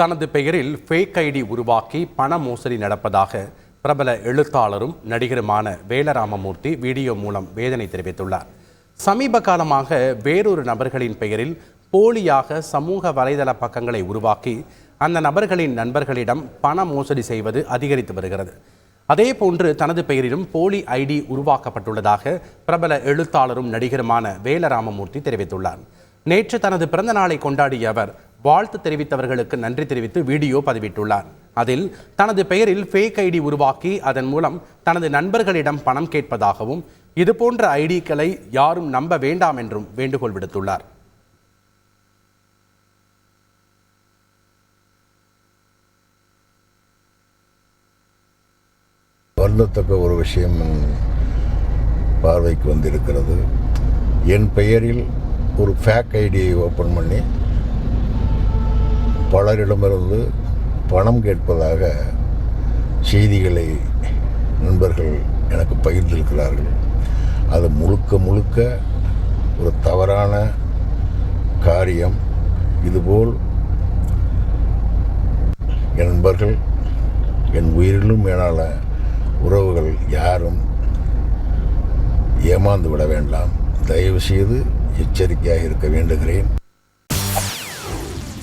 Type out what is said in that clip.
தனது பெயரில் fake ID உருவாக்கி பண மோசடி நடப்பதாக பிரபல எழுத்தாளரும் நடிகருமான வேலராமமூர்த்தி வீடியோ மூலம் வேதனை தெரிவித்துள்ளார். சமீப காலமாக வேறொரு நபர்களின் பெயரில் போலியாக சமூக வலைதள பக்கங்களை உருவாக்கி அந்த நபர்களின் நண்பர்களிடம் பண மோசடி செய்வது அதிகரித்து வருகிறது. அதேபோன்று தனது பெயரிலும் போலி ஐடி உருவாக்கப்பட்டுள்ளதாக பிரபல எழுத்தாளரும் நடிகருமான வேலராமமூர்த்தி தெரிவித்துள்ளார். நேற்று தனது பிறந்த நாளை கொண்டாடிய அவர் வாழ்த்து தெரிவித்தவர்களுக்கு நன்றி தெரிவித்து வீடியோ பதிவிட்டுள்ளார். அதில் தனது பெயரில் ஃபேக் ஐடி உருவாக்கி அதன் மூலம் தனது நண்பர்களிடம் பணம் கேட்பதாகவும் இதுபோன்ற ஐடிக்களை யாரும் நம்ப வேண்டாம் என்றும் வேண்டுகோள் விடுத்துள்ளார். வருந்தத்தக்க ஒரு விஷயம் பார்வைக்கு வந்திருக்கிறது. என் பெயரில் ஒரு ஃபேக் ஐடியை ஓப்பன் பண்ணி பலரிடமிருந்து பணம் கேட்பதாக செய்திகளை நண்பர்கள் எனக்கு பகிர்ந்திருக்கிறார்கள். அது முழுக்க முழுக்க ஒரு தவறான காரியம். இதுபோல் என் நண்பர்கள் என் உயிரிலும் மேலான உறவுகள் யாரும் ஏமாந்து விட வேண்டாம். தயவுசெய்து எச்சரிக்கையாக இருக்க வேண்டுகிறேன்.